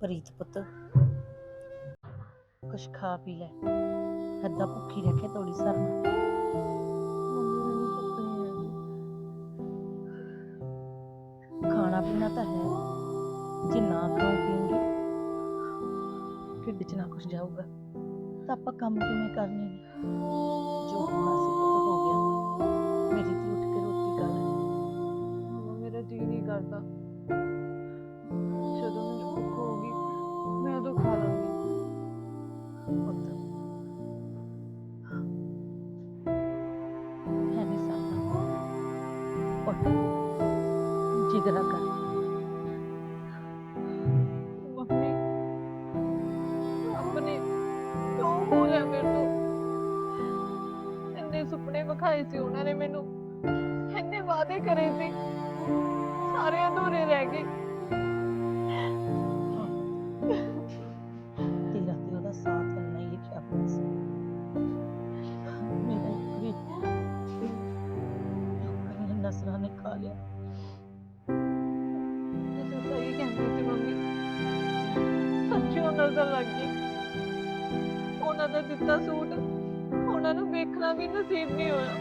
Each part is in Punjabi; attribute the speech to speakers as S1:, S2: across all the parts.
S1: ਪ੍ਰੀਤ ਪੁੱਤ। ਕੁਛ ਖਾ ਪੀ ਲੈ। ਅੱਧਾ ਭੁੱਖੀ ਰੱਖੇ ਤੋੜੀ ਸਰਨਾ ਖਾਣਾ ਪੀਣਾ ਤਾਂ ਹੈ। ਜੇ ਨਾ ਖਾਓ ਪੀਂਗੇ ਢਿੱਡ 'ਚ ਨਾ ਕੁਛ ਜਾਊਗਾ। ਤਾਂ ਆਪਾਂ ਕੰਮ ਕਿਵੇਂ ਕਰਨੇ ਨੇ?
S2: ਨਜ਼ਰ ਲੱਗ ਗਈ। ਉਹਨਾਂ ਦਾ ਦਿੱਤਾ ਸੂਟ ਉਹਨਾਂ ਨੂੰ ਵੇਖਣਾ ਵੀ ਨਸੀਬ ਨਹੀਂ ਹੋਇਆ।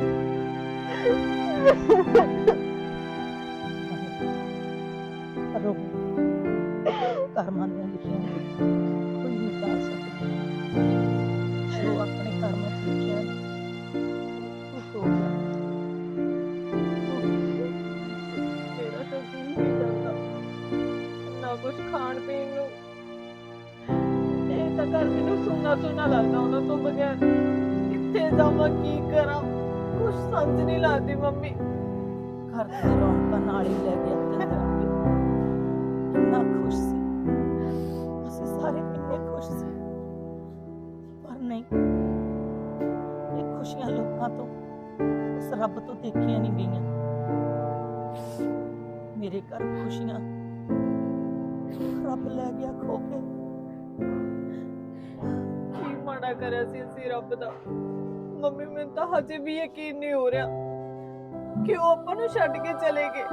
S2: ਸੁਣਨਾ ਸੁਣਨਾ ਲੱਗਦਾ ਉਹਨਾਂ ਤੋਂ ਬਗੈਰ। ਕਿੱਥੇ ਜਾਵਾਂ ਕੀ ਕਰਾਂ? ਕੁਝ ਸਮਝ ਨਹੀਂ ਲੱਗਦੀ ਮੰਮੀ।
S1: ਘਰ ਦੀਆਂ ਰੌਣਕਾਂ ਨਾਲ ਹੀ ਲੈ ਗਿਆ ਚੰਦਰਾ ਕਿੰਨਾ ਖੁਸ਼ ਸੀ। ਅਸੀਂ ਸਾਰੇ ਕਿੰਨੇ ਖੁਸ਼ ਸੀ। ਪਰ ਨਹੀਂ। ਇਹ ਖੁਸ਼ੀਆਂ ਲੋਕਾਂ ਤੋਂ ਉਸ ਰੱਬ ਤੋਂ ਦੇਖੀਆਂ ਨਹੀਂ ਗਈਆਂ। ਮੇਰੇ ਘਰ ਖੁਸ਼ੀਆਂ। ਰੱਬ ਲੈ
S2: ਕਰਿਆ ਸੀ ਅਸੀਂ ਰੱਬ ਦਾ। ਮੰਮੀ, ਮੈਨੂੰ ਤਾਂ ਹਜੇ ਵੀ ਯਕੀਨ ਨਹੀਂ ਹੋ ਰਿਹਾ ਕਿ ਉਹ ਆਪਾਂ ਨੂੰ ਛੱਡ ਕੇ ਚਲੇ ਗਏ।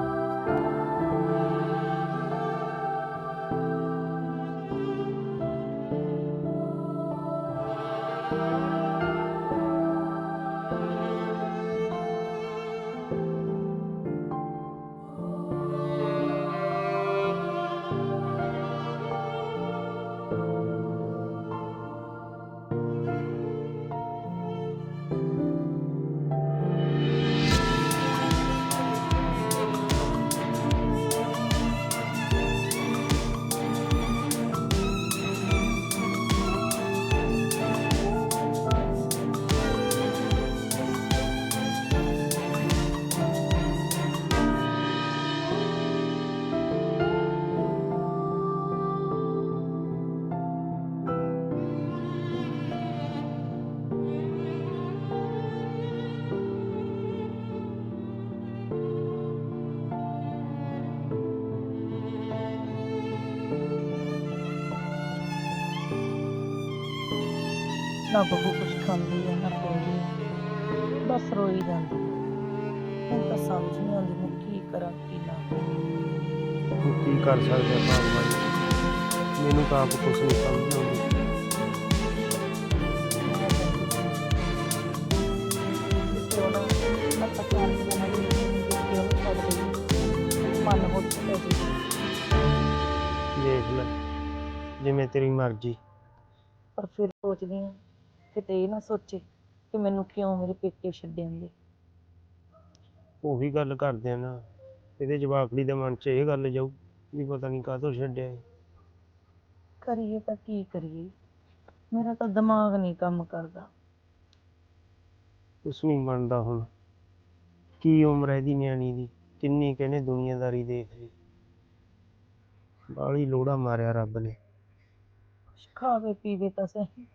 S1: ਨਾ ਬਹੂ ਕੁਛ ਖਾਂਦੀ ਹੈ ਨਾ ਪੀਂਦੀ ਹੈ ਬਸ ਰੋਈ ਜਾਂਦੀ ਹੈ ਹੁਣ ਤਾਂ ਸਮਝ ਨਹੀਂ ਆਉਂਦੀ ਮੈਂ ਕੀ ਕਰਾਂ ਕੀ ਨਾ ਕਰਾਂ।
S3: ਹੁਣ ਕੀ ਕਰ ਸਕਦੇ ਆਪਾਂ ਭਾਈ ਮੈਨੂੰ ਤਾਂ ਆਪ ਕੁਝ ਨਹੀਂ ਸਮਝ ਆਉਂਦੀ।
S1: ਕਿਉਂ ਨਾ? ਮੈਂ ਤਾਂ ਚਾਰ ਦਿਨਾਂ ਦੀ ਕਿਉਂ ਛੱਡ ਗਈ ਮਨ ਹੋ ਚੁੱਕਿਆ ਜੀ।
S3: ਦੇਖ ਲੈ ਜਿਵੇਂ ਤੇਰੀ ਮਰਜ਼ੀ।
S1: ਪਰ ਫਿਰ ਸੋਚਦੀ ਹਾਂ ਕਿਤੇ ਇਹ ਨਾ ਸੋਚੇ ਕਿ ਮੈਨੂੰ ਕਿਉਂ ਮੇਰੇ ਪੇਕੇ ਛੱਡਿਆਂਗੇ
S3: ਉਹੀ ਗੱਲ ਕਰਦੇ ਆ ਨਾ ਇਹਦੇ ਜਵਾਕੜੀ ਦੇ ਮਨ 'ਚ ਇਹ ਗੱਲ ਜਾਊ ਵੀ ਪਤਾ ਨਹੀਂ ਕਾਹਤੋਂ ਛੱਡਿਆ ਇਹ।
S1: ਕਰੀਏ ਤਾਂ ਕੀ ਕਰੀਏ? ਮੇਰਾ ਤਾਂ ਦਿਮਾਗ ਨਹੀਂ ਕੰਮ ਕਰਦਾ।
S3: ਕੁਛ ਨਹੀਂ ਬਣਦਾ ਹੁਣ। ਕੀ ਉਮਰ ਹੈ ਦੀ ਨਿਆਣੀ ਦੀ? ਕਿੰਨੀ ਕਹਿੰਦੇ ਦੁਨੀਆਦਾਰੀ ਦੇਖ ਲਈ? ਬਾਲੀ ਲੋੜਾ ਮਾਰਿਆ ਰੱਬ ਨੇ।
S1: ਕੁਛ ਖਾਵੇ ਪੀਵੇ ਤਾਂ ਸਹੀ।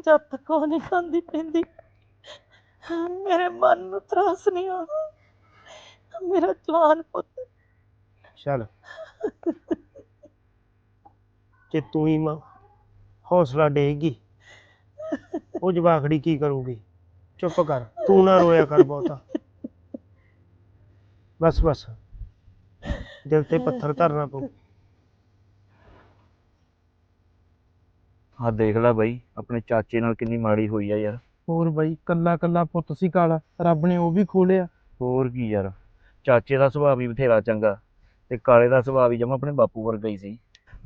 S1: ਜਦ ਤੱਕ ਉਹ ਨਹੀਂ ਖਾਂਦੀ ਪੀਂਦੀ, ਮੇਰੇ ਮਨ ਨੂੰ ਤਰਾਸ ਨਹੀਂ ਆਉਂਦਾ। ਮੇਰਾ ਜਵਾਨ ਪੁੱਤ।
S3: ਚੱਲ। ਜੇ ਤੂੰ ਹੀ ਮਾਂ, ਹੌਸਲਾ ਦੇਗੀ ਉਹ ਜਵਾਖੜੀ ਕੀ ਕਰੂਗੀ? ਚੁੱਪ ਕਰ, ਤੂੰ ਨਾ ਰੋਇਆ ਕਰ ਬਹੁਤਾ। ਬਸ ਬਸ। ਦਿਲ ਤੇ ਪੱਥਰ ਧਰਨਾ ਪਊ।
S4: ਆਹ ਦੇਖ ਲੈ ਬਾਈ ਆਪਣੇ ਚਾਚੇ ਨਾਲ ਕਿੰਨੀ ਮਾੜੀ ਹੋਈ ਆ ਯਾਰ।
S5: ਹੋਰ ਬਾਈ ਕੱਲਾ ਕੱਲਾ ਪੁੱਤ ਸੀ ਕਾਲਾ ਰੱਬ ਨੇ ਉਹ ਵੀ ਖੋਲਿਆ।
S4: ਹੋਰ ਕੀ ਯਾਰ ਚਾਚੇ ਦਾ ਸੁਭਾਅ ਵੀ ਬਥੇਰਾ ਚੰਗਾ ਤੇ ਕਾਲੇ ਦਾ ਸੁਭਾਅ ਵੀ ਜਮਾ ਆਪਣੇ ਬਾਪੂ ਵਰਗਾ ਹੀ ਸੀ।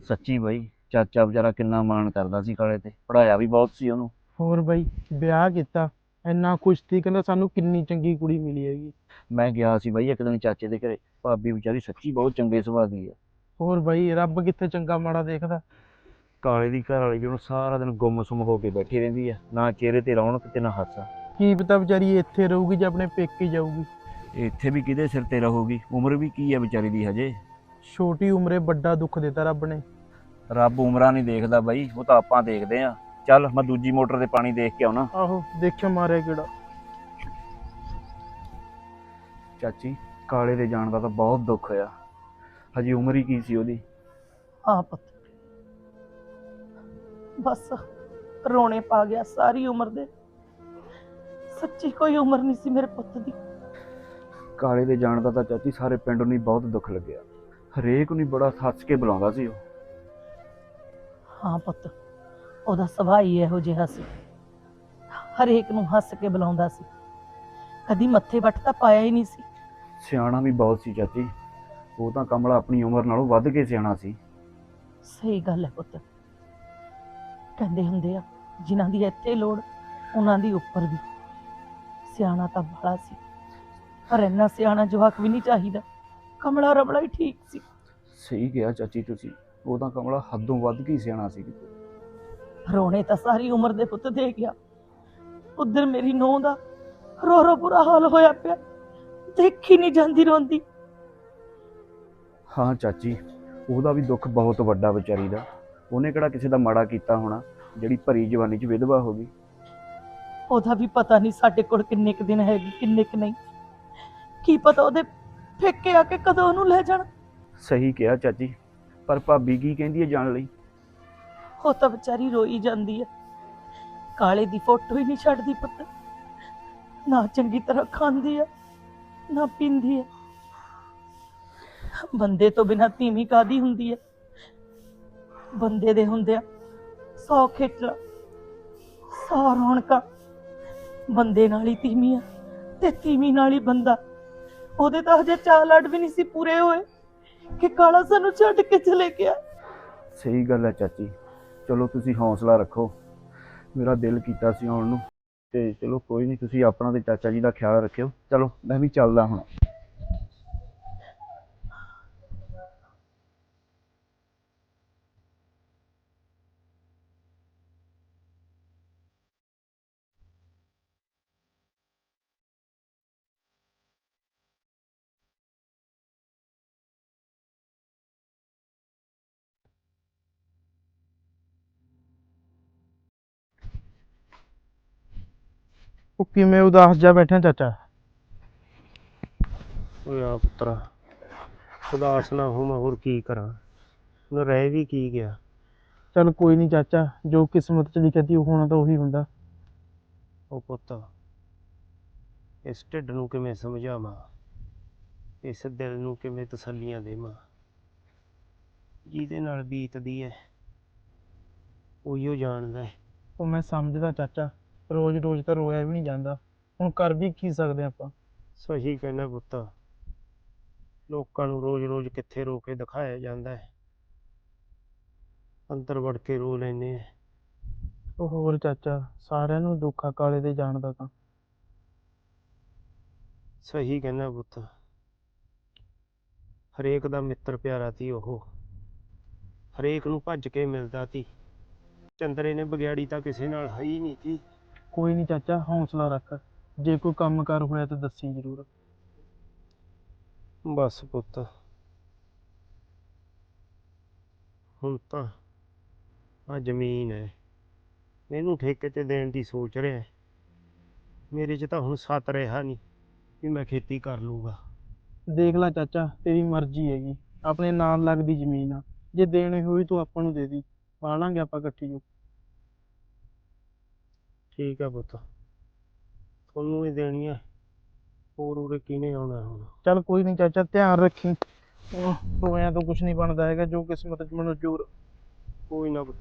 S4: ਸੱਚੀ ਬਾਈ ਚਾਚਾ ਵਿਚਾਰਾ ਕਿੰਨਾ ਮਾਣ ਕਰਦਾ ਸੀ ਕਾਲੇ ਤੇ ਪੜਾਇਆ ਵੀ ਬਹੁਤ ਸੀ ਉਹਨੂੰ।
S5: ਹੋਰ ਬਾਈ ਵਿਆਹ ਕੀਤਾ ਇੰਨਾ ਖੁਸ਼ ਸੀ ਕਹਿੰਦਾ ਸਾਨੂੰ ਕਿੰਨੀ ਚੰਗੀ ਕੁੜੀ ਮਿਲੀ ਹੈਗੀ।
S4: ਮੈਂ ਗਿਆ ਸੀ ਬਾਈ ਇੱਕ ਦਿਨ ਚਾਚੇ ਦੇ ਘਰੇ ਭਾਬੀ ਵਿਚਾਰੀ ਸੱਚੀ ਬਹੁਤ ਚੰਗੇ ਸੁਭਾਅ ਦੀ ਆ।
S5: ਹੋਰ ਬਾਈ ਰੱਬ ਕਿੱਥੇ ਚੰਗਾ ਮਾੜਾ ਦੇਖਦਾ।
S4: ਕਾਲੇ ਦੀ ਘਰ ਵਾਲੀ ਹੁਣ ਸਾਰਾ ਦਿਨ ਗੁੰਮ-ਸੁੰਮ ਹੋ ਕੇ ਬੈਠੀ ਰਹਿੰਦੀ ਆ ਨਾ ਚਿਹਰੇ ਤੇ ਰੌਣਕ ਤੇ ਨਾ ਹਾਸਾ।
S5: ਕੀ ਪਤਾ ਵਿਚਾਰੀ ਇੱਥੇ ਰਹੂਗੀ ਜਾਂ ਆਪਣੇ ਪੇਕੇ ਜਾਊਗੀ।
S4: ਇੱਥੇ ਵੀ ਕਿਹਦੇ ਸਿਰ ਤੇ ਰਹੂਗੀ? ਉਮਰ ਵੀ ਕੀ ਆ ਵਿਚਾਰੀ ਦੀ ਹਜੇ?
S5: ਛੋਟੀ ਉਮਰੇ ਵੱਡਾ ਦੁੱਖ ਦਿੱਤਾ ਰੱਬ ਨੇ।
S4: ਰੱਬ ਉਮਰਾਂ ਨਹੀਂ ਦੇਖਦਾ ਬਾਈ ਉਹ ਤਾਂ ਆਪਾਂ ਦੇਖਦੇ ਆ। ਚੱਲ ਮੈਂ ਦੂਜੀ ਮੋਟਰ ਤੇ ਪਾਣੀ ਦੇਖ ਕੇ ਆਉਣਾ।
S5: ਆਹੋ ਦੇਖਿਓ ਮਾਰਿਆ ਕਿਹੜਾ।
S4: ਚਾਚੀ ਕਾਲੇ ਦੇ ਜਾਣ ਦਾ ਤਾਂ ਬਹੁਤ ਦੁੱਖ ਹੋਇਆ। ਹਜੇ ਉਮਰ ਹੀ ਕੀ ਸੀ ਉਹਦੀ?
S1: ਪੁੱਤ ਬਸ ਰੋਣੇ ਪਾ ਗਿਆ ਸਾਰੀ ਉਮਰ ਦੇ। ਸੱਚੀ ਕੋਈ ਉਮਰ ਨਹੀਂ ਸੀ ਮੇਰੇ ਪੁੱਤ ਦੀ।
S4: ਕਾਲੇ ਦੇ ਜਾਣ ਦਾ ਤਾਂ ਚਾਚੀ ਸਾਰੇ ਪਿੰਡ ਨੂੰ ਹੀ ਬਹੁਤ ਦੁੱਖ ਲੱਗਿਆ। ਹਰੇਕ ਨੂੰ ਹੀ ਬੜਾ ਹੱਸ ਕੇ ਬੁਲਾਉਂਦਾ ਸੀ ਉਹ।
S1: ਹਾਂ ਪੁੱਤ ਉਹਦਾ ਸੁਭਾਅ ਹੀ ਇਹੋ ਜਿਹਾ ਸੀ। ਹਰੇਕ ਨੂੰ ਹੱਸ ਕੇ ਬੁਲਾਉਂਦਾ ਸੀ। ਕਦੀ ਮੱਥੇ ਵੱਟ ਤਾਂ ਪਾਇਆ ਹੀ ਨਹੀਂ ਸੀ।
S4: ਸਿਆਣਾ ਵੀ ਬਹੁਤ ਸੀ ਚਾਚੀ। ਉਹ ਤਾਂ ਕਮਲਾ ਆਪਣੀ ਉਮਰ ਨਾਲੋਂ ਵੱਧ ਕੇ ਸਿਆਣਾ ਸੀ।
S1: ਸਹੀ ਗੱਲ ਹੈ ਪੁੱਤ। ਕਹਿੰਦੇ ਹੁੰਦੇ ਆ ਜਿਨ੍ਹਾਂ ਦੀ ਇੱਥੇ ਲੋੜ ਉਹਨਾਂ ਦੀ ਉੱਪਰ ਵੀ। ਸਿਆਣਾ ਤਾਂ ਬੜਾ ਸੀ ਪਰ ਇੰਨਾ ਸਿਆਣਾ ਜਵਾਕ ਵੀ ਨਹੀਂ ਚਾਹੀਦਾ। ਕਮਲਾ ਰਮਲਾ ਹੀ ਠੀਕ ਸੀ।
S4: ਸਹੀ ਕਿਹਾ ਚਾਚੀ ਤੁਸੀਂ ਉਹ ਤਾਂ ਕਮਲਾ ਹੱਦੋਂ ਵੱਧ ਕੇ ਹੀ ਸਿਆਣਾ ਸੀ
S1: ਰੋਣੇ ਤਾਂ ਸਾਰੀ ਉਮਰ ਦੇ ਪੁੱਤ ਦੇ ਗਿਆ। ਉਧਰ ਮੇਰੀ ਨੂੰਹ ਦਾ ਰੋ ਰੋ ਬੁਰਾ ਹਾਲ ਹੋਇਆ ਪਿਆ ਦੇਖੀ ਨਹੀਂ ਜਾਂਦੀ ਰੋਂਦੀ।
S4: ਹਾਂ ਚਾਚੀ ਉਹਦਾ ਵੀ ਦੁੱਖ ਬਹੁਤ ਵੱਡਾ ਵਿਚਾਰੀ ਦਾ। ਉਹਨੇ ਕਿਹੜਾ ਕਿਸੇ ਦਾ ਮਾੜਾ ਕੀਤਾ ਹੋਣਾ ਜਿਹੜੀ ਭਰੀ ਜਵਾਨੀ 'ਚ ਵਿਧਵਾ ਹੋ ਗਈ?
S1: ਉਹਦਾ ਵੀ ਪਤਾ ਨਹੀਂ ਸਾਡੇ ਕੋਲ ਕਿੰਨੇ ਕੁ ਦਿਨ ਹੈਗੀ ਕਿੰਨੇ ਕੁ ਨਹੀਂ। ਕੀ ਪਤਾ ਉਹਦੇ ਫੇਕੇ ਆ ਕੇ ਕਦੋਂ ਉਹਨੂੰ ਲੈ ਜਾਣ।
S4: ਸਹੀ ਕਿਹਾ ਚਾਚੀ ਪਰ ਭਾਬੀ ਕੀ ਕਹਿੰਦੀ ਹੈ ਜਾਣ ਲਈ?
S1: ਉਹ ਤਾਂ ਵਿਚਾਰੀ ਰੋਈ ਜਾਂਦੀ ਹੈ। ਕਾਲੇ ਦੀ ਫੋਟੋ ਹੀ ਨਹੀਂ ਛੱਡਦੀ ਪੁੱਤ। ਨਾ ਚੰਗੀ ਤਰ੍ਹਾਂ ਖਾਂਦੀ ਹੈ ਨਾ ਪੀਂਦੀ ਹੈ। ਬੰਦੇ ਤੋਂ ਬਿਨਾਂ ਧੀਮੀ ਕਾਦੀ ਹੁੰਦੀ ਹੈ? ਬੰਦੇ ਦੇ ਹੁੰਦਿਆਂ ਸੌ ਖੇਚਲਾ ਸੌ ਰੌਣਕਾਂ। ਬੰਦੇ ਨਾਲ ਹੀ ਧੀਮੀਆਂ ਤੇ ਧੀਮੀ ਨਾਲ ਹੀ ਬੰਦਾ। ਉਹਦੇ ਤਾਂ ਹਜੇ ਚਾਰ ਲੜ ਵੀ ਨਹੀਂ ਸੀ ਪੂਰੇ ਹੋਏ ਕਿ ਕਾਲਾ ਸਾਨੂੰ ਛੱਡ ਕੇ ਚਲੇ ਗਿਆ।
S4: ਸਹੀ ਗੱਲ ਹੈ ਚਾਚੀ। ਚਲੋ ਤੁਸੀਂ ਹੌਸਲਾ ਰੱਖੋ। ਮੇਰਾ ਦਿਲ ਕੀਤਾ ਸੀ ਆਉਣ ਨੂੰ ਤੇ ਚਲੋ ਕੋਈ ਨਹੀਂ, ਤੁਸੀਂ ਆਪਣਾ ਤੇ ਚਾਚਾ ਜੀ ਦਾ ਖਿਆਲ ਰੱਖਿਓ। ਚਲੋ ਮੈਂ ਵੀ ਚੱਲਦਾ ਹੁਣ।
S5: ਉਹ ਕਿਵੇਂ ਉਦਾਸ ਜਾ ਬੈਠਾ ਚਾਚਾ?
S3: ਓਏ ਆ ਪੁੱਤਰਾ ਉਦਾਸ ਨਾ ਹੋ ਮੈਂ ਹੋਰ ਕੀ ਕਰਾਂ? ਹੁਣ ਰਹਿ ਵੀ ਕੀ ਗਿਆ?
S5: ਚੱਲ ਕੋਈ ਨਹੀਂ ਚਾਚਾ ਜੋ ਕਿਸਮਤ ਚ ਲਿਖਿਆ ਸੀ ਉਹ ਹੋਣਾ ਤਾਂ ਉਹੀ ਹੁੰਦਾ।
S3: ਉਹ ਪੁੱਤ ਇਸ ਢਿੱਡ ਨੂੰ ਕਿਵੇਂ ਸਮਝਾਵਾਂ? ਇਸ ਦਿਲ ਨੂੰ ਕਿਵੇਂ ਤਸੱਲੀਆਂ ਦੇਵਾਂ? ਜਿਹਦੇ ਨਾਲ ਬੀਤਦੀ ਹੈ ਉਹੀਓ ਜਾਣਦਾ ਹੈ
S5: ਉਹ ਮੈਂ ਸਮਝਦਾ ਚਾਚਾ। ਰੋਜ਼ ਰੋਜ਼ ਤਾਂ ਰੋਇਆ ਵੀ ਨਹੀਂ ਜਾਂਦਾ। ਹੁਣ ਕਰ ਵੀ ਕੀ ਸਕਦੇ ਆਪਾਂ?
S3: ਸਹੀ ਕਹਿੰਦਾ ਪੁੱਤ। ਲੋਕਾਂ ਨੂੰ ਰੋਜ਼-ਰੋਜ਼ ਕਿੱਥੇ ਰੋ ਕੇ ਦਿਖਾਇਆ ਜਾਂਦਾ ਹੈ। ਅੰਦਰ ਵੜ ਕੇ ਰੋ ਲੈਂਦੇ ਆ।
S5: ਉਹ ਹੋਰ ਚਾਚਾ ਸਾਰਿਆਂ ਨੂੰ ਦੁੱਖ ਕਾਲੇ ਦੇ ਜਾਣ ਦਾ ਤਾਂ।
S3: ਸਹੀ ਕਹਿੰਦਾ ਪੁੱਤ। ਹਰੇਕ ਦਾ ਮਿੱਤਰ ਪਿਆਰਾ ਸੀ ਉਹ। ਹਰੇਕ ਨੂੰ ਭੱਜ ਕੇ ਮਿਲਦਾ ਸੀ। ਚੰਦਰੇ ਨੇ ਬਗਿਆੜੀ ਤਾਂ ਕਿਸੇ ਨਾਲ ਹੈ ਹੀ ਨਹੀਂ ਸੀ।
S5: ਕੋਈ ਨਹੀਂ ਚਾਚਾ ਹੌਸਲਾ ਰੱਖ। ਜੇ ਕੋਈ ਕੰਮਕਾਰ ਹੋਇਆ ਤਾਂ ਦੱਸੀ ਜ਼ਰੂਰ।
S3: ਬਸ ਪੁੱਤ। ਹੁਣ ਤਾਂ ਆ ਜ਼ਮੀਨ ਹੈ। ਮੈਨੂੰ ਠੇਕੇ ਤੇ ਦੇਣ ਦੀ ਸੋਚ ਰਿਹਾ ਹੈ। ਮੇਰੇ 'ਚ ਤਾਂ ਹੁਣ ਸੱਤ ਰਿਹਾ ਨਹੀਂ ਵੀ ਮੈਂ ਖੇਤੀ ਕਰ ਲੂੰਗਾ।
S5: ਦੇਖ ਲੈ ਚਾਚਾ ਤੇਰੀ ਮਰਜ਼ੀ ਹੈਗੀ। ਆਪਣੇ ਨਾਲ ਲੱਗਦੀ ਜ਼ਮੀਨ ਆ। ਜੇ ਦੇਣੀ ਹੋਈ ਤੂੰ ਆਪਾਂ ਨੂੰ ਦੇ ਦੀ। ਪਾ ਲਾਂਗੇ ਆਪਾਂ ਇਕੱਠੀ ਨੂੰ।
S3: ਠੀਕ ਆ ਪੁੱਤ। ਤੁਹਾਨੂੰ ਹੀ ਦੇਣੀ ਹੈ ਹੋਰ ਉਰੇ ਕਿਹਨੇ ਆਉਣਾ ਹੁਣ?
S5: ਚੱਲ ਕੋਈ ਨਹੀਂ ਚਾਚਾ ਧਿਆਨ ਰੱਖੀ। ਉਹ ਰੋਇਆਂ ਤੋਂ ਕੁਝ ਨਹੀਂ ਬਣਦਾ ਹੈਗਾ ਜੋ ਕਿਸਮਤ ਚ ਮਨਜ਼ੂਰ
S3: ਕੋਈ ਨਾ ਪੁੱਤ।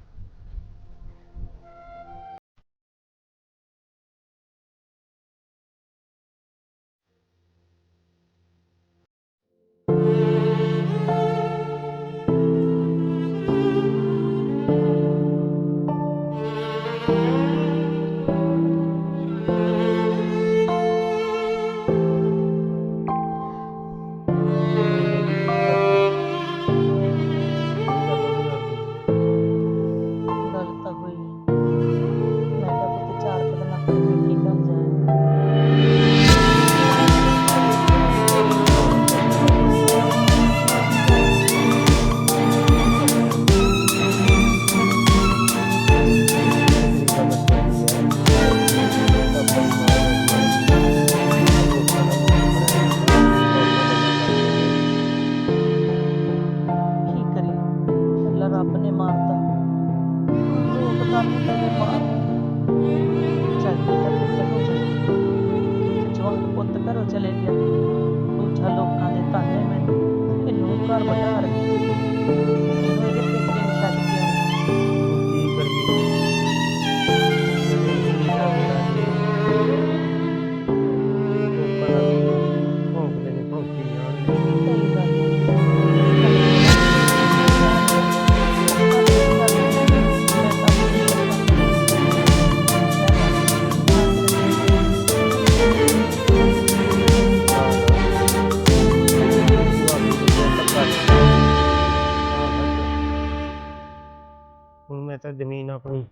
S1: ਤਾਂ
S3: ਜ਼ਮੀਨ ਆਪਣੀ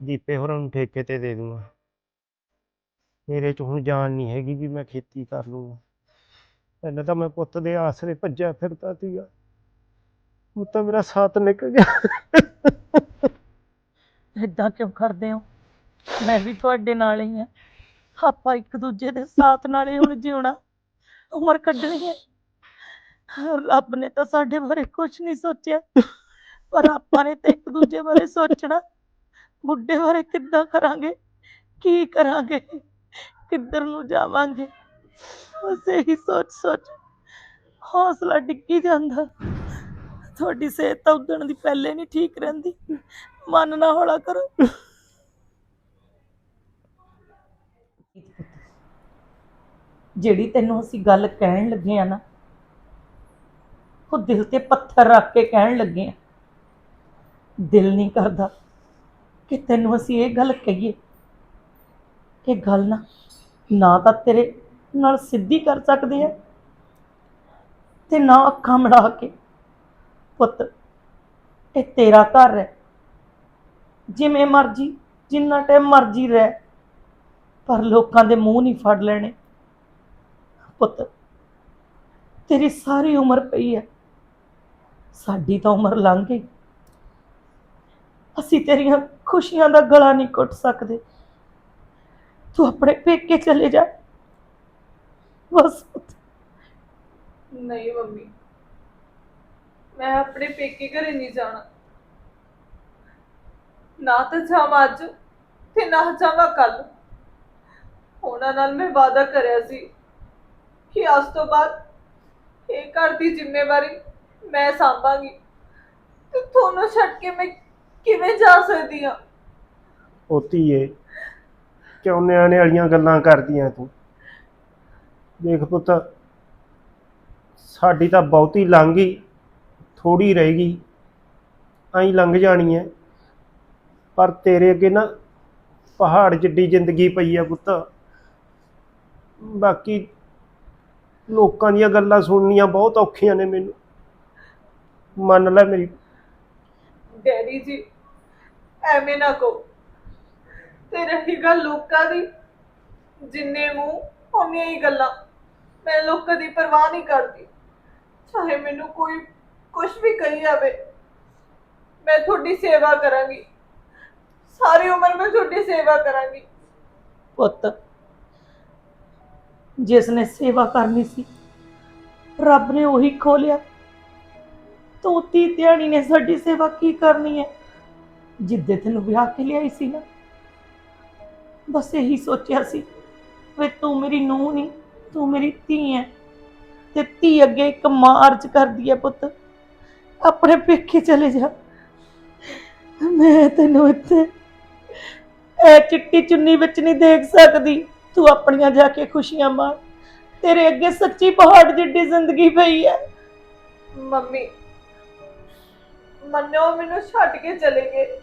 S3: ਦੀਪੇ ਹੋਰਾਂ ਨੂੰ ਠੇਕੇ ਤੇ ਦੇ ਦੂੰਗਾ। ਮੇਰੇ ਚ ਹੁਣ ਜਾਨ ਨਹੀਂ ਹੈਗੀ ਵੀ ਮੈਂ ਖੇਤੀ ਕਰ ਲੂੰਗਾ ਪਹਿਲਾਂ ਤਾਂ ਮੈਂ ਪੁੱਤ ਦੇ ਆਸਰੇ ਭੱਜਿਆ ਫਿਰਦਾ ਸੀਗਾ। ਉਹ ਤਾਂ ਮੇਰਾ ਸਾਥ ਨਿਕਲ ਗਿਆ।
S1: ਇਦਾਂ ਕਿਉਂ ਕਰਦੇ ਹੋ? ਮੈਂ ਵੀ ਤੁਹਾਡੇ ਨਾਲ ਹੀ ਆ ਆਪਾਂ ਇੱਕ ਦੂਜੇ ਦੇ ਸਾਥ ਨਾਲ ਹੀ ਹੁਣ ਜਿਉਣਾ। ਉਮਰ ਕੱਢਣੀ ਹੈ। ਰੱਬ ਨੇ ਤਾਂ ਸਾਡੇ ਬਾਰੇ ਕੁਝ ਨਹੀਂ ਸੋਚਿਆ। ਪਰ ਆਪਾਂ ਨੇ ਤੇ ਇੱਕ ਦੂਜੇ ਬਾਰੇ ਸੋਚਣਾ। ਬੁੱਢੇ ਬਾਰੇ ਕਿੱਦਾਂ ਕਰਾਂਗੇ? ਕੀ ਕਰਾਂਗੇ? ਕਿੱਧਰ ਨੂੰ ਜਾਵਾਂਗੇ? ਬਸ ਇਹੀ ਸੋਚ ਸੋਚ ਹੌਸਲਾ ਡਿੱਗੀ ਜਾਂਦਾ। ਤੁਹਾਡੀ ਸਿਹਤ ਤਾਂ ਉਦਣ ਦੀ ਪਹਿਲੇ ਨਹੀਂ ਠੀਕ ਰਹਿੰਦੀ। ਮਨ ਨਾ ਹੌਲਾ ਕਰੋ। ਜਿਹੜੀ ਤੈਨੂੰ ਅਸੀਂ ਗੱਲ ਕਹਿਣ ਲੱਗੇ ਆ ਨਾ, ਉਹ ਦਿਲ ਤੇ ਪੱਥਰ ਰੱਖ ਕੇ ਕਹਿਣ ਲੱਗੇ ਆ। ਦਿਲ ਨਹੀਂ ਕਰਦਾ ਕਿ ਤੈਨੂੰ ਅਸੀਂ ਇਹ ਗੱਲ ਕਹੀਏ ਕਿ ਗੱਲ ਨਾ ਨਾ ਤਾਂ ਤੇਰੇ ਨਾਲ ਸਿੱਧੀ ਕਰ ਸਕਦੇ ਆ ਤੇ ਨਾ ਅੱਖਾਂ ਮਿਲਾ ਕੇ। ਪੁੱਤ, ਇਹ ਤੇਰਾ ਘਰ ਹੈ। ਜਿਵੇਂ ਮਰਜ਼ੀ, ਜਿੰਨਾ ਟਾਈਮ ਮਰਜ਼ੀ ਰਹਿ, ਪਰ ਲੋਕਾਂ ਦੇ ਮੂੰਹ ਨਹੀਂ ਫੜ ਲੈਣੇ। ਪੁੱਤ, ਤੇਰੀ ਸਾਰੀ ਉਮਰ ਪਈ ਹੈ। ਸਾਡੀ ਤਾਂ ਉਮਰ ਲੰਘ ਗਈ। ਅਸੀਂ ਤੇਰੀਆਂ ਖੁਸ਼ੀਆਂ ਦਾ ਗਲਾ ਨਹੀਂ ਘੁੱਟ ਸਕਦੇ। ਤੂੰ ਆਪਣੇ ਪੇਕੇ ਚਲੇ ਜਾ। ਬਸ
S2: ਨਹੀਂ ਮੰਮੀ। ਮੈਂ ਆਪਣੇ ਪੇਕੇ ਘਰੇ ਨਹੀਂ ਜਾਣਾ। ਨਾ ਤਾਂ ਜਾਵਾਂ ਅੱਜ ਤੇ ਨਾ ਜਾਵਾਂ ਕੱਲ ਉਹਨਾਂ ਨਾਲ ਮੈਂ ਵਾਅਦਾ ਕਰਿਆ ਸੀ ਕਿ ਅੱਜ ਤੋਂ ਬਾਅਦ ਇਹ ਘਰ ਦੀ ਜ਼ਿੰਮੇਵਾਰੀ ਮੈਂ ਸੰਭਾਂਗੀ। ਤੇ ਤੁਹਾਨੂੰ ਛੱਡ ਕੇ ਮੈਂ ਕਿਵੇਂ ਜਾ ਸਕਦੀ ਆ?
S3: ਉਹ ਧੀਏ, ਕਿਉਂ ਨਿਆਣੇ ਵਾਲੀਆਂ ਗੱਲਾਂ ਕਰਦੀਆਂ ਤੂੰ? ਦੇਖ ਪੁੱਤ, ਸਾਡੀ ਤਾਂ ਬਹੁਤੀ ਲੰਘ ਗਈ ਥੋੜੀ ਰਹਿ ਗਈ। ਐਂ ਲੰਘ ਜਾਣੀ ਹੈ ਪਰ ਤੇਰੇ ਅੱਗੇ ਨਾ ਪਹਾੜ ਜਿੱਡੀ ਜ਼ਿੰਦਗੀ ਪਈ ਆ ਪੁੱਤ। ਬਾਕੀ ਲੋਕਾਂ ਦੀਆਂ ਗੱਲਾਂ ਸੁਣਨੀਆਂ ਬਹੁਤ ਔਖੀਆਂ ਨੇ ਮੈਨੂੰ। ਮੰਨ ਲੈ ਮੇਰੀ
S2: ਡੈਡੀ ਜੀ, ਐਵੇਂ ਨਾ ਕਹੋ। ਤੇ ਰਹੀ ਗੱਲ ਲੋਕਾਂ ਦੀ, ਜਿੰਨੇ ਮੂੰਹ ਉਹਨੀਆਂ ਹੀ ਗੱਲਾਂ। ਮੈਂ ਲੋਕਾਂ ਦੀ ਪਰਵਾਹ ਨਹੀਂ ਕਰਦੀ। ਚਾਹੇ ਮੈਨੂੰ ਕੋਈ ਕੁਝ ਵੀ ਕਹੀ ਜਾਵੇ, ਮੈਂ ਤੁਹਾਡੀ ਸੇਵਾ ਕਰਾਂਗੀ। ਸਾਰੀ ਉਮਰ ਮੈਂ ਤੁਹਾਡੀ ਸੇਵਾ ਕਰਾਂਗੀ।
S1: ਪੁੱਤ, ਜਿਸ ਨੇ ਸੇਵਾ ਕਰਨੀ ਸੀ, ਰੱਬ ਨੇ ਉਹੀ ਖੋਲਿਆ ਤੂੰ ਤੀ ਧਿਆਣੀ ਨੇ ਸਾਡੀ ਸੇਵਾ ਕੀ ਕਰਨੀ ਹੈ? ਜਿੱਦੇ ਤੈਨੂੰ ਵਿਆਹ ਕੇ ਲਿਆਈ ਸੀ ਨਾ, ਬਸ ਇਹੀ ਸੋਚਿਆ ਸੀ ਵੀ ਤੂੰ ਮੇਰੀ ਨੂੰਹ ਨਹੀਂ ਤੂੰ ਮੇਰੀ ਧੀ ਹੈ ਤੇ ਧੀ ਅੱਗੇ ਇੱਕ ਮਾਂ ਅਰਜ਼ ਕਰਦੀ ਹੈ ਪੁੱਤ। ਆਪਣੇ ਪੇਕੇ ਚਲੇ ਜਾ। ਮੈਂ ਤੈਨੂੰ ਇੱਥੇ ਇਹ ਚਿੱਟੀ ਚੁੰਨੀ ਵਿੱਚ ਨਹੀਂ ਦੇਖ ਸਕਦੀ। ਤੂੰ ਆਪਣੀਆਂ ਜਾ ਕੇ ਖੁਸ਼ੀਆਂ ਮਾਣ ਤੇਰੇ ਅੱਗੇ ਸੱਚੀ ਪਹਾੜ ਜਿੱਡੀ ਜ਼ਿੰਦਗੀ ਪਈ ਹੈ।
S2: ਮੰਮੀ ਮੰਨਿਓ, ਮੈਨੂੰ ਛੱਡ ਕੇ ਚਲੇ ਗਏ।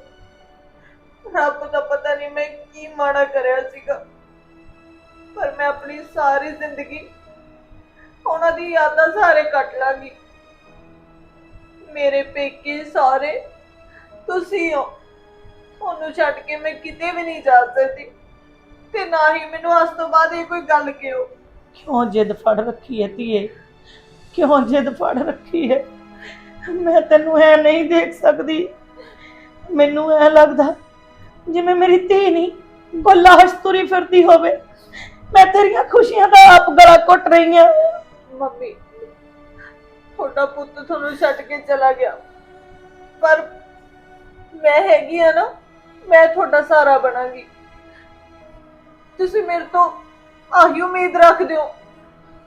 S2: ਰੱਬ ਦਾ ਪਤਾ ਨਹੀਂ ਮੈਂ ਕੀ ਮਾੜਾ ਕਰਿਆ ਸੀਗਾ। ਪਰ ਮੈਂ ਆਪਣੀ ਸਾਰੀ ਜ਼ਿੰਦਗੀ ਉਹਨਾਂ ਦੀ ਯਾਦਾਂ ਸਾਰੇ ਕੱਟ ਲਾਂਗੀ। ਮੇਰੇ ਪੇਕੇ ਸਾਰੇ ਤੁਸੀਂ ਹੋ। ਉਹਨੂੰ ਛੱਡ ਕੇ ਮੈਂ ਕਿਤੇ ਵੀ ਨਹੀਂ ਜਾ ਸਕਦੀ। ਤੇ ਨਾ ਹੀ ਮੈਨੂੰ ਅੱਜ ਤੋਂ ਬਾਅਦ ਇਹ ਕੋਈ ਗੱਲ ਕਿਉਂ?
S1: ਕਿਉਂ ਜਿੱਦ ਫੜ ਰੱਖੀ ਹੈ ਧੀਏ? ਕਿਉਂ ਜਿੱਦ ਫੜ ਰੱਖੀ ਹੈ? ਮੈਂ ਤੈਨੂੰ ਐ ਨਹੀਂ ਦੇਖ ਸਕਦੀ। ਮੈਨੂੰ ਐ ਲੱਗਦਾ, ਜਿਵੇਂ ਮੇਰੀ ਧੀ ਨਹੀਂ ਬੱਲਾਸ਼ ਤੁਰੀ ਫਿਰਦੀ ਹੋਵੇ। ਮੈਂ ਤੇਰੀਆਂ ਖੁਸ਼ੀਆਂ ਦਾ ਆਪ ਗਲਾ ਘੁੱਟ ਰਹੀ ਹਾਂ
S2: ਮੰਮੀ, ਤੁਹਾਡਾ ਪੁੱਤ ਤੁਹਾਨੂੰ ਛੱਡ ਕੇ ਚਲਾ ਗਿਆ। ਪਰ ਮੈਂ ਹੈਗੀ ਆ ਨਾ, ਮੈਂ ਤੁਹਾਡਾ ਸਹਾਰਾ ਬਣਾਂਗੀ। ਤੁਸੀਂ ਮੇਰੇ ਤੋਂ ਆਹੀ ਉਮੀਦ ਰੱਖਦੇ ਹੋ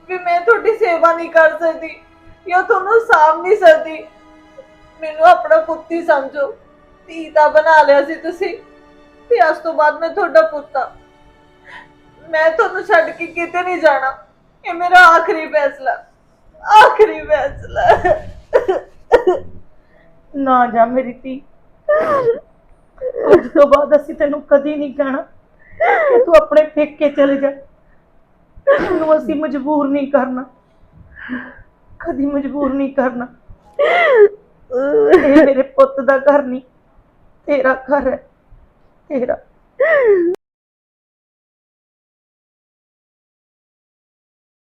S2: ਵੀ ਮੈਂ ਤੁਹਾਡੀ ਸੇਵਾ ਨਹੀਂ ਕਰ ਸਕਦੀ। ਉਹ ਤੁਹਾਨੂੰ ਸਾਂਭ ਨਹੀਂ ਸਕਦੀ। ਮੈਨੂੰ ਆਪਣਾ ਪੁੱਤ ਹੀ ਸਮਝੋ। ਧੀ ਤਾਂ ਬਣਾ ਲਿਆ ਸੀ ਤੁਸੀਂ। ਤੇ ਅੱਜ ਤੋਂ ਬਾਅਦ ਮੈਂ ਤੁਹਾਡਾ ਪੁੱਤ ਆ ਮੈਂ ਤੁਹਾਨੂੰ ਛੱਡ ਕੇ ਕਿਤੇ ਨਹੀਂ ਜਾਣਾ। ਇਹ ਮੇਰਾ ਆਖਰੀ ਫੈਸਲਾ। ਆਖਰੀ ਫੈਸਲਾ।
S1: ਨਾ ਜਾ ਮੇਰੀ ਧੀ। ਅੱਜ ਤੋਂ ਬਾਅਦ ਅਸੀਂ ਤੈਨੂੰ ਕਦੀ ਨਹੀਂ ਕਹਿਣਾ ਕਿ ਤੂੰ ਆਪਣੇ ਪੇਕੇ ਚਲੇ ਜਾ। ਤੈਨੂੰ ਅਸੀਂ ਮਜਬੂਰ ਨਹੀਂ ਕਰਨਾ। ਕਦੀ ਮਜਬੂਰ ਨਹੀਂ ਕਰਨਾ। ਇਹ ਮੇਰੇ ਪੁੱਤ ਦਾ ਘਰ ਨਹੀਂ ਤੇਰਾ ਘਰ ਹੈ ਤੇਰਾ।